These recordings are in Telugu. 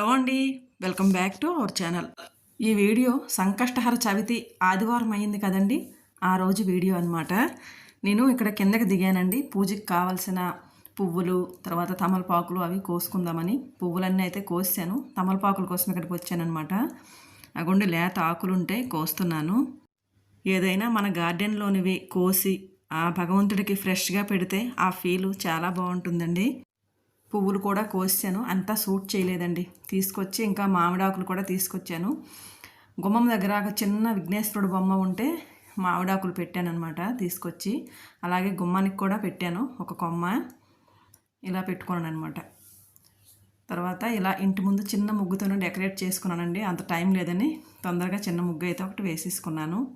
హలో అండి. Welcome back to our channel. ఈ వీడియో సంకష్టహర చవితి ఆదివారం అయింది కదండి. ఆ రోజు వీడియో అనమాట నేను ఇక్కడ కిందకి దిగానండి. పూజకి కావలసిన పువ్వులు తర్వాత తమలపాకులు అవి కోసుకుందామని పువ్వులన్నీ అయితే కోసాను. తమలపాకుల కోసం ఇక్కడికి వచ్చానమాట అగుండి లేత ఆకులుంటే కోస్తున్నాను. ఏదైనా మన గార్డెన్లోనివి కోసి ఆ భగవంతుడికి ఫ్రెష్గా పెడితే ఆ ఫీలు చాలా బాగుంటుందండి. పువ్వులు కూడా కోసాను. అంతా సూట్ చేయలేదండి. తీసుకొచ్చి ఇంకా మామిడాకులు కూడా తీసుకొచ్చాను. గుమ్మం దగ్గర ఒక చిన్న విఘ్నేశ్వరుడు బొమ్మ ఉంటే మామిడాకులు పెట్టానమాట తీసుకొచ్చి. అలాగే గుమ్మానికి కూడా పెట్టాను ఒక కొమ్మ. ఇలా పెట్టుకున్నాను అనమాట తర్వాత ఇలా ఇంటి ముందు చిన్న ముగ్గుతోనే డెకరేట్ చేసుకున్నానండి. అంత టైం లేదని తొందరగా చిన్న ముగ్గు అయితే ఒకటి వేసేసుకున్నాను.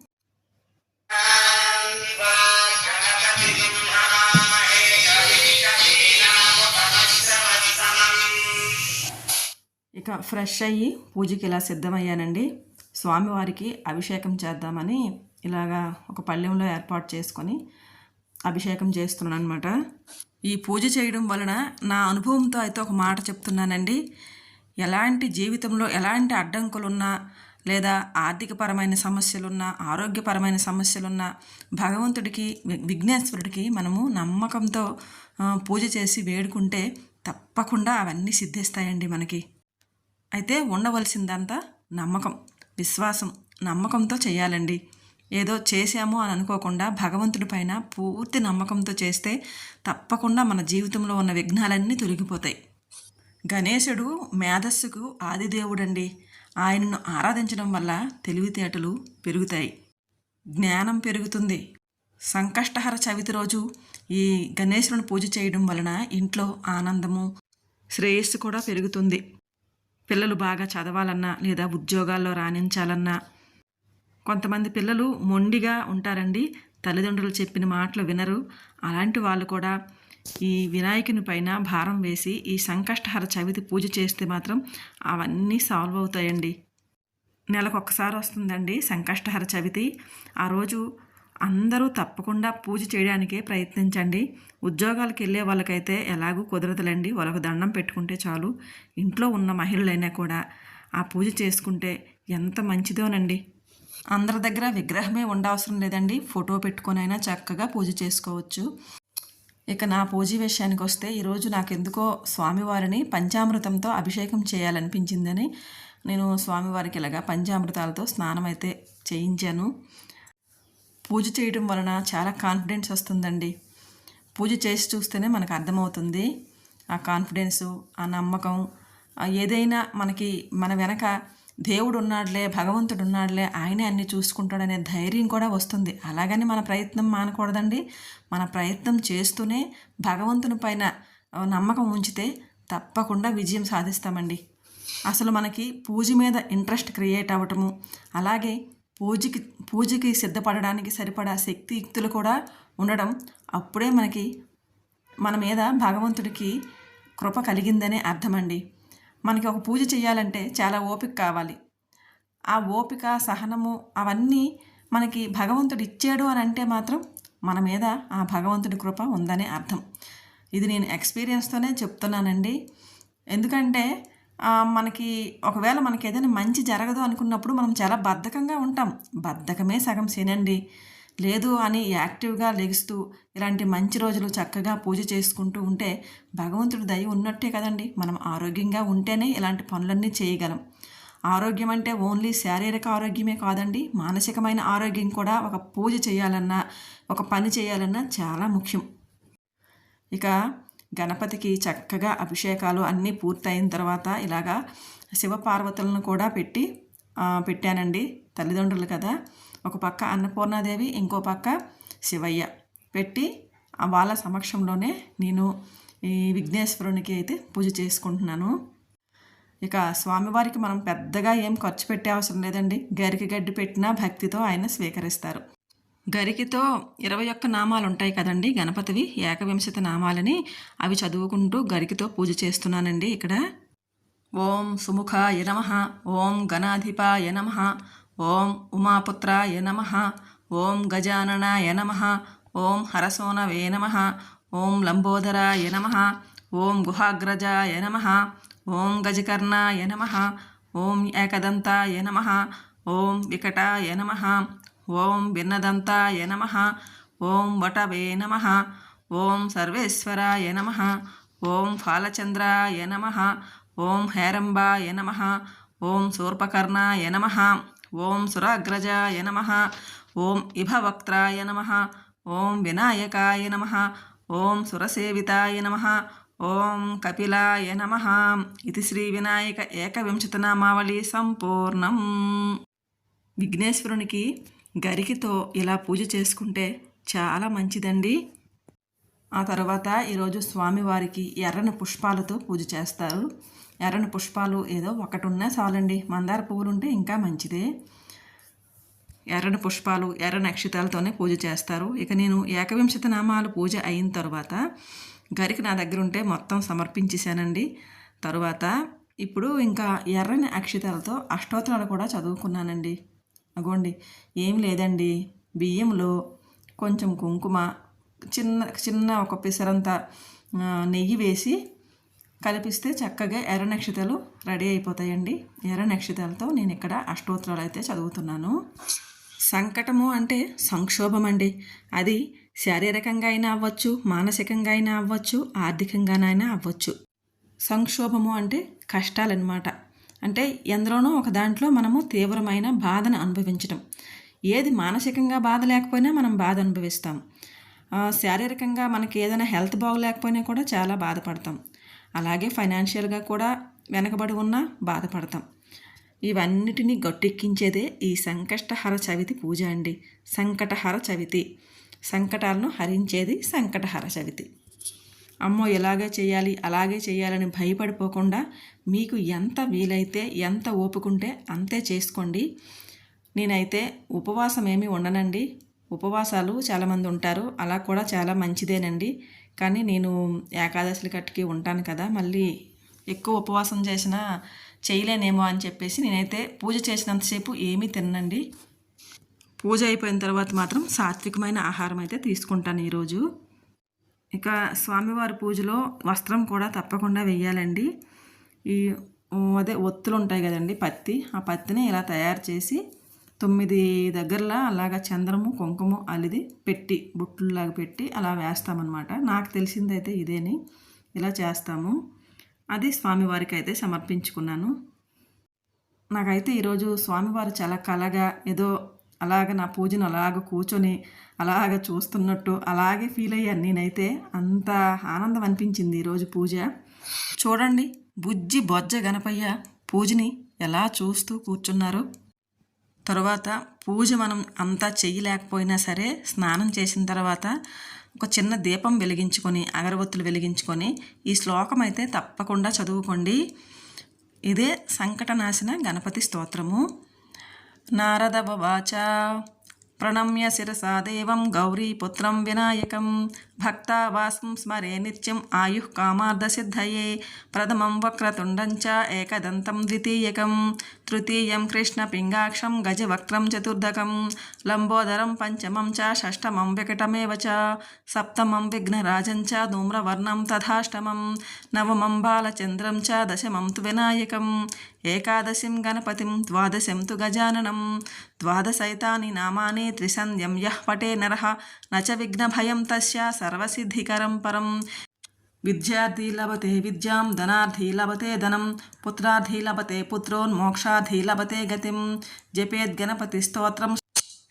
ఇక ఫ్రెష్ అయ్యి పూజకి ఇలా సిద్ధమయ్యానండి. స్వామివారికి అభిషేకం చేద్దామని ఇలాగా ఒక పళ్ళెంలో ఏర్పాటు చేసుకొని అభిషేకం చేస్తున్నాను అనమాట ఈ పూజ చేయడం వలన నా అనుభవంతో అయితే ఒక మాట చెప్తున్నానండి. ఎలాంటి జీవితంలో ఎలాంటి అడ్డంకులున్నా లేదా ఆర్థికపరమైన సమస్యలున్నా ఆరోగ్యపరమైన సమస్యలున్నా భగవంతుడికి వి- విఘ్నేశ్వరుడికి మనము నమ్మకంతో పూజ చేసి వేడుకుంటే తప్పకుండా అవన్నీ సిద్ధిస్తాయండి మనకి. అయితే ఉండవలసిందంతా నమ్మకం విశ్వాసం నమ్మకంతో చేయాలండి. ఏదో చేశాము అని అనుకోకుండా భగవంతుడి పైన పూర్తి నమ్మకంతో చేస్తే తప్పకుండా మన జీవితంలో ఉన్న విఘ్నాలన్నీ తొలగిపోతాయి. గణేశుడు మేధస్సుకు ఆదిదేవుడండి. ఆయనను ఆరాధించడం వల్ల తెలివితేటలు పెరుగుతాయి. జ్ఞానం పెరుగుతుంది. సంకష్టహర చవితి రోజు ఈ గణేశుడిని పూజ చేయడం వలన ఇంట్లో ఆనందము శ్రేయస్సు కూడా పెరుగుతుంది. పిల్లలు బాగా చదవాలన్నా లేదా ఉద్యోగాల్లో రాణించాలన్నా. కొంతమంది పిల్లలు మొండిగా ఉంటారండి. తల్లిదండ్రులు చెప్పిన మాటలు వినరు. అలాంటి వాళ్ళు కూడా ఈ వినాయకుని పైన భారం వేసి ఈ సంకష్టహర చవితి పూజ చేస్తే మాత్రం అవన్నీ సాల్వ్ అవుతాయండి. నెలకు ఒక్కసారి వస్తుందండి సంకష్టహర చవితి. ఆ రోజు అందరూ తప్పకుండా పూజ చేయడానికే ప్రయత్నించండి. ఉద్యోగాలకు వెళ్ళే వాళ్ళకైతే ఎలాగూ కుదరదులండి. వాళ్ళకు దండం పెట్టుకుంటే చాలు. ఇంట్లో ఉన్న మహిళలైనా కూడా ఆ పూజ చేసుకుంటే ఎంత మంచిదోనండి. అందరి దగ్గర విగ్రహమే ఉండవసరం లేదండి. ఫోటో పెట్టుకొనైనా చక్కగా పూజ చేసుకోవచ్చు. ఇక నా పూజ విషయానికి వస్తే ఈరోజు నాకెందుకో స్వామివారిని పంచామృతంతో అభిషేకం చేయాలనిపించిందని నేను స్వామివారికి ఇలాగా పంచామృతాలతో స్నానం అయితే చేయించాను. పూజ చేయడం వలన చాలా కాన్ఫిడెన్స్ వస్తుందండి. పూజ చేసి చూస్తేనే మనకు అర్థమవుతుంది. ఆ కాన్ఫిడెన్సు ఆ నమ్మకం ఏదైనా మనకి మన వెనక దేవుడు ఉన్నాడులే భగవంతుడు ఉన్నాడులే ఆయనే అన్ని చూసుకుంటాడనే ధైర్యం కూడా వస్తుంది. అలాగని మన ప్రయత్నం మానకూడదండి. మన ప్రయత్నం చేస్తూనే భగవంతుని పైన నమ్మకం ఉంచితే తప్పకుండా విజయం సాధిస్తామండి. అసలు మనకి పూజ మీద ఇంట్రెస్ట్ క్రియేట్ అవ్వటము అలాగే పూజకి పూజకి సిద్ధపడడానికి సరిపడా శక్తి యుక్తులు కూడా ఉండడం అప్పుడే మనకి మన మీద భగవంతుడికి కృప కలిగిందనే అర్థమండి. మనకి ఒక పూజ చేయాలంటే చాలా ఓపిక కావాలి. ఆ ఓపిక సహనము అవన్నీ మనకి భగవంతుడు ఇచ్చాడు అని అంటే మాత్రం మన మీద ఆ భగవంతుడి కృప ఉందనే అర్థం. ఇది నేను ఎక్స్పీరియన్స్తోనే చెప్తున్నానండి. ఎందుకంటే మనకి ఒకవేళ మనకి ఏదైనా మంచి జరగదు అనుకున్నప్పుడు మనం చాలా బద్ధకంగా ఉంటాం. బద్ధకమే సగం సేనండి లేదు అని యాక్టివ్గా లెగుస్తూ ఇలాంటి మంచి రోజులు చక్కగా పూజ చేసుకుంటూ ఉంటే భగవంతుడు దయ ఉన్నట్టే కదండి. మనం ఆరోగ్యంగా ఉంటేనే ఇలాంటి పనులన్నీ చేయగలం. ఆరోగ్యం అంటే ఓన్లీ శారీరక ఆరోగ్యమే కాదండి. మానసికమైన ఆరోగ్యం కూడా ఒక పూజ చేయాలన్నా ఒక పని చేయాలన్నా చాలా ముఖ్యం. ఇక గణపతికి చక్కగా అభిషేకాలు అన్నీ పూర్తయిన తర్వాత ఇలాగా శివపార్వతులను కూడా పెట్టి పెట్టానండి. తల్లిదండ్రులు కదా. ఒక పక్క అన్నపూర్ణాదేవి ఇంకో పక్క శివయ్య. పెట్టి ఆ వాళ్ళ సమక్షంలోనే నేను ఈ విఘ్నేశ్వరునికి అయితే పూజ చేసుకుంటున్నాను. ఇక స్వామివారికి మనం పెద్దగా ఏం ఖర్చు పెట్టే అవసరం లేదండి. గరికి గడ్డి పెట్టినా భక్తితో ఆయన స్వీకరిస్తారు. గరికితో ఇరవై ఒక్క నామాలు ఉంటాయి కదండి గణపతివి ఏకవింశతి నామాలని అవి చదువుకుంటూ గరికితో పూజ చేస్తున్నానండి ఇక్కడ. ఓం సుముఖాయ నమ ఓం గణాధిపాయ నమ ఓం ఉమాపుత్రాయ నమ ఓం గజాననాయ నమ ఓం హరసోనవే నమ ఓం లంబోదరాయ నమ ఓం గుహాగ్రజాయ నమ ఓం గజకర్ణాయ నమ ఓం ఏకదంతాయ నమ ఓం వికటాయ నమ ఓం భిన్నదంతాయ నమ ఓం వటవే నమ ఓం సర్వేశ్వరాయ నమ ఓం ఫాలచంద్రాయ నమ ఓం హేరంబాయ నమ ఓం శూర్పకర్ణాయ నమ ఓం సురాగ్రజాయ నమ ఓం ఇభవక్త్రాయ నమ ఓం వినాయకాయ నమ ఓం సురసేవితాయ నమ ఓం కపిలాయ నమ ఇది శ్రీ వినాయక ఏకవింశతనామావళి సంపూర్ణం విఘ్నేశ్వరునికి గరికితో ఇలా పూజ చేసుకుంటే చాలా మంచిదండి. ఆ తర్వాత ఈరోజు స్వామివారికి ఎర్రని పుష్పాలతో పూజ చేస్తారు. ఎర్రని పుష్పాలు ఏదో ఒకటి ఉన్నా చాలండి. మందార పువ్వులు ఉంటే ఇంకా మంచిదే. ఎర్రని పుష్పాలు ఎర్ర నక్షత్రాలతోనే పూజ చేస్తారు. ఇక నేను ఏకవింశతి నామాలు పూజ అయిన తర్వాత గరికి నా దగ్గర ఉంటే మొత్తం సమర్పించేశానండి. తర్వాత ఇప్పుడు ఇంకా ఎర్రని అక్షతాలతో అష్టోత్తరాలు కూడా చదువుకున్నానండి. అగోండి ఏం లేదండి. బియ్యంలో కొంచెం కుంకుమ చిన్న చిన్న ఒక పిసరంత నెయ్యి వేసి కలిపిస్తే చక్కగా ఎర్ర నక్షతాలు రెడీ అయిపోతాయండి. ఎర్ర నక్షతాలతో నేను ఇక్కడ అష్టోత్తరాలు అయితే చదువుతున్నాను. సంకటము అంటే సంక్షోభం అండి అది శారీరకంగా అయినా అవ్వచ్చు మానసికంగా అయినా అవ్వచ్చు ఆర్థికంగానైనా అవ్వచ్చు. సంక్షోభము అంటే కష్టాలన్నమాట. అంటే ఎందులోనో ఒక దాంట్లో మనము తీవ్రమైన బాధను అనుభవించడం ఏది మానసికంగా బాధ లేకపోయినా మనం బాధ అనుభవిస్తాం. శారీరకంగా మనకి ఏదైనా హెల్త్ బాగోలేకపోయినా కూడా చాలా బాధపడతాం. అలాగే ఫైనాన్షియల్గా కూడా వెనకబడి ఉన్నా బాధపడతాం. ఇవన్నిటినీ గట్టెక్కించేదే ఈ సంకష్టహర చవితి పూజ అండి. సంకటహర చవితి. సంకటాలను హరించేది సంకటహర చవితి. అమ్మో ఇలాగే చేయాలి అలాగే చేయాలని భయపడిపోకుండా మీకు ఎంత వీలైతే ఎంత ఓపుకుంటే అంతే చేసుకోండి. నేనైతే ఉపవాసం ఏమీ ఉండనండి. ఉపవాసాలు చాలామంది ఉంటారు. అలా కూడా చాలా మంచిదేనండి. కానీ నేను ఏకాదశి కట్టుకి ఉంటాను కదా మళ్ళీ ఎక్కువ ఉపవాసం చేసినా చేయలేనేమో అని చెప్పేసి నేనైతే పూజ చేసినంతసేపు ఏమీ తినండి పూజ అయిపోయిన తర్వాత మాత్రం సాత్వికమైన ఆహారం అయితే తీసుకుంటాను ఈరోజు. ఇక స్వామివారి పూజలో వస్త్రం కూడా తప్పకుండా వెయ్యాలండి. ఈ అదే ఒత్తులు ఉంటాయి కదండి పత్తి. ఆ పత్తిని ఇలా తయారు చేసి తొమ్మిది దగ్గరలా అలాగా చంద్రము కుంకుమ అలిది పెట్టి బుట్టులాగా పెట్టి అలా వేస్తామన్నమాట. నాకు తెలిసిందైతే ఇదేని. ఇలా చేస్తాము. అది స్వామివారికి అయితే సమర్పించుకున్నాను. నాకైతే ఈరోజు స్వామివారు చాలా కలగా ఏదో అలాగ నా పూజను అలాగ కూర్చొని అలాగ చూస్తున్నట్టు అలాగే ఫీల్ అయ్యాను నేనైతే. అంత ఆనందం అనిపించింది ఈరోజు పూజ. చూడండి బుజ్జి బొజ్జ గణపయ్య పూజని ఎలా చూస్తూ కూర్చున్నారు. తర్వాత పూజ మనం అంతా చెయ్యలేకపోయినా సరే స్నానం చేసిన తర్వాత ఒక చిన్న దీపం వెలిగించుకొని అగరబత్తులు వెలిగించుకొని ఈ శ్లోకం అయితే తప్పకుండా చదువుకోండి. ఇదే సంకటనాశన గణపతి స్తోత్రము. नारद बबाचा ప్రణమ్య శిరసా దేవం గౌరీపుత్రం వినాయకం. భక్తావాసం స్మరే నిత్యం ఆయుః కామార్ధసిద్ధయే ప్రథమం వక్రతుండం చ ఏకదంతం ద్వితీయకం. తృతీయం కృష్ణపింగాక్షం గజవక్రం చతుర్ధకం లంబోదరం పంచమం చ షష్టమం వికటమేవ చ. సప్తమం విఘ్నరాజం చ ధూమ్రవర్ణం తథాష్టమం. నవమం బాలచంద్రం చ దశమం తు వినాయకం. ఏకాదశిం గణపతిం ద్వాదశం తు గజాననం. ద్వాదశైతాని నామాని త్రిసంధ్యం యః పటే నర నచ విఘ్నభయం తస్య సర్వసిద్ధికరం పరం విద్యార్థి లభతే విద్యాం ధనార్థి లభతే ధనం పుత్రార్థి లభతే పుత్రోన్మోక్షార్థి లభతే గతిం జపేద్ గణపతి స్తోత్రం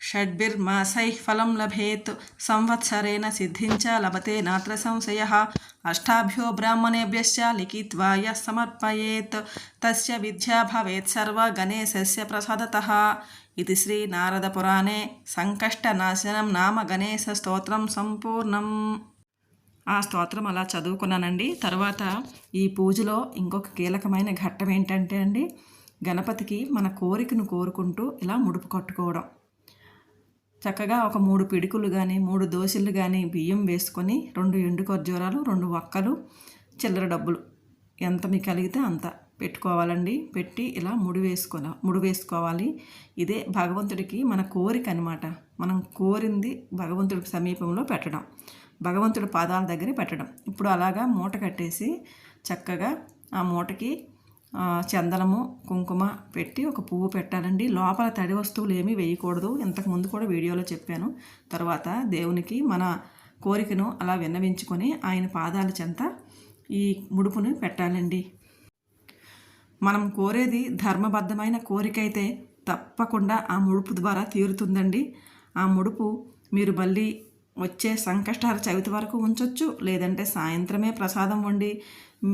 షడ్భిర్మాసై ఫలం లభేత్ సంవత్సరేణ సిద్ధించ లభతే నాత్ర సంశయ అష్టాభ్యో బ్రాహ్మణేభ్య లిఖిత్వాయ సమర్పయేత్ తస్య విద్యా భవేత్ సర్వ గణేశస్య ప్రసాదత ఇది శ్రీ నారద పురాణే సంకష్ట నాశనం నామ గణేశ స్తోత్రం సంపూర్ణం. ఆ స్తోత్రం అలా చదువుకున్నానండి. తర్వాత ఈ పూజలో ఇంకొక కీలకమైన ఘట్టం ఏంటంటే అండి గణపతికి మన కోరికను కోరుకుంటూ ఇలా ముడుపు కట్టుకోవడం. చక్కగా ఒక మూడు పిడుకులు కానీ మూడు దోశలు కానీ బియ్యం వేసుకొని రెండు ఎండు ఖర్జూరాలు రెండు వక్కలు చిల్లర డబ్బులు. ఎంత మీకు కలిగితే అంత. పెట్టుకోవాలండి. పెట్టి ఇలా ముడి వేసుకోవాలి ముడి వేసుకోవాలి. ఇదే భగవంతుడికి మన కోరిక అనమాట మనం కోరింది భగవంతుడికి సమీపంలో పెట్టడం. భగవంతుడి పాదాల దగ్గర పెట్టడం. ఇప్పుడు అలాగా మూట కట్టేసి చక్కగా ఆ మూటకి చందనము కుంకుమ పెట్టి ఒక పువ్వు పెట్టాలండి. లోపల తడి వస్తువులు ఏమీ వేయకూడదు. ఇంతకు ముందు కూడా వీడియోలో చెప్పాను. తర్వాత దేవునికి మన కోరికను అలా విన్నవించుకొని ఆయన పాదాల చెంత ఈ ముడుపును పెట్టాలండి. మనం కోరేది ధర్మబద్ధమైన కోరికైతే తప్పకుండా ఆ ముడుపు ద్వారా తీరుతుందండి. ఆ ముడుపు మీరు మళ్ళీ వచ్చే సంకష్టాల చవితి వరకు ఉంచొచ్చు లేదంటే సాయంత్రమే ప్రసాదం వండి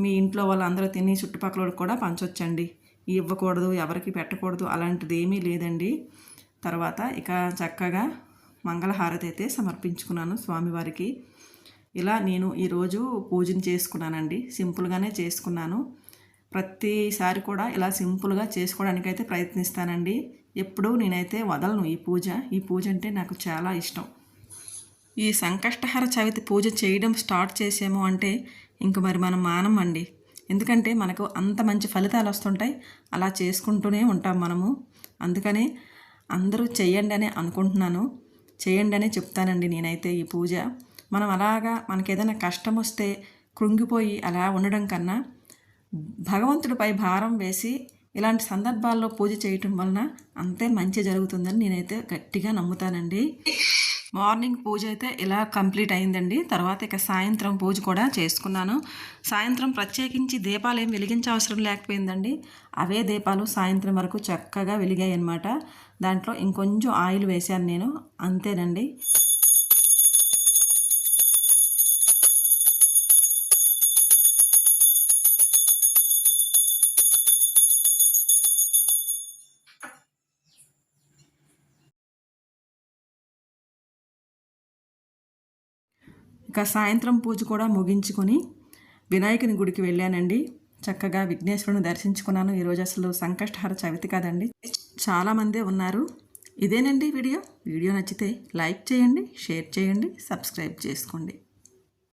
మీ ఇంట్లో వాళ్ళందరూ తిని చుట్టుపక్కల కూడా పంచొచ్చండి. ఇవ్వకూడదు ఎవరికి పెట్టకూడదు అలాంటిది ఏమీ లేదండి. తర్వాత ఇక చక్కగా మంగళహారతి అయితే సమర్పించుకున్నాను స్వామివారికి. ఇలా నేను ఈరోజు పూజను చేసుకున్నానండి. సింపుల్గానే చేసుకున్నాను. ప్రతిసారి కూడా ఇలా సింపుల్గా చేసుకోవడానికైతే ప్రయత్నిస్తానండి. ఎప్పుడూ నేనైతే వదలను ఈ పూజ. ఈ పూజ అంటే నాకు చాలా ఇష్టం. ఈ సంకష్టహర చవితి పూజ చేయడం స్టార్ట్ చేసాము అంటే ఇంక మరి మనం మానమండి. ఎందుకంటే మనకు అంత మంచి ఫలితాలు వస్తుంటాయి. అలా చేసుకుంటూనే ఉంటాం మనము. అందుకనే అందరూ చేయండి అని అనుకుంటున్నాను. చేయండి అని చెప్తానండి నేనైతే ఈ పూజ. మనం అలాగా మనకి ఏదైనా కష్టం వస్తే కృంగిపోయి అలా ఉండడం కన్నా భగవంతుడిపై భారం వేసి ఇలాంటి సందర్భాల్లో పూజ చేయటం వలన అంతే మంచి జరుగుతుందని నేనైతే గట్టిగా నమ్ముతానండి. మార్నింగ్ పూజ అయితే ఇలా కంప్లీట్ అయిందండి. తర్వాత ఇక సాయంత్రం పూజ కూడా చేసుకున్నాను. సాయంత్రం ప్రత్యేకించి దీపాలు ఏం వెలిగించవసరం లేకపోయిందండి. అవే దీపాలు సాయంత్రం వరకు చక్కగా వెలిగాయి అనమాట దాంట్లో ఇంకొంచెం ఆయిల్ వేశాను నేను. అంతేనండి. ఇంకా సాయంత్రం పూజ కూడా ముగించుకొని వినాయకుని గుడికి వెళ్ళానండి. చక్కగా విఘ్నేశ్వరుని దర్శించుకున్నాను. ఈరోజు అసలు సంకష్టహర చవితి కాదండి. చాలామందే ఉన్నారు. ఇదేనండి వీడియో. వీడియో నచ్చితే లైక్ చేయండి షేర్ చేయండి సబ్స్క్రైబ్ చేసుకోండి.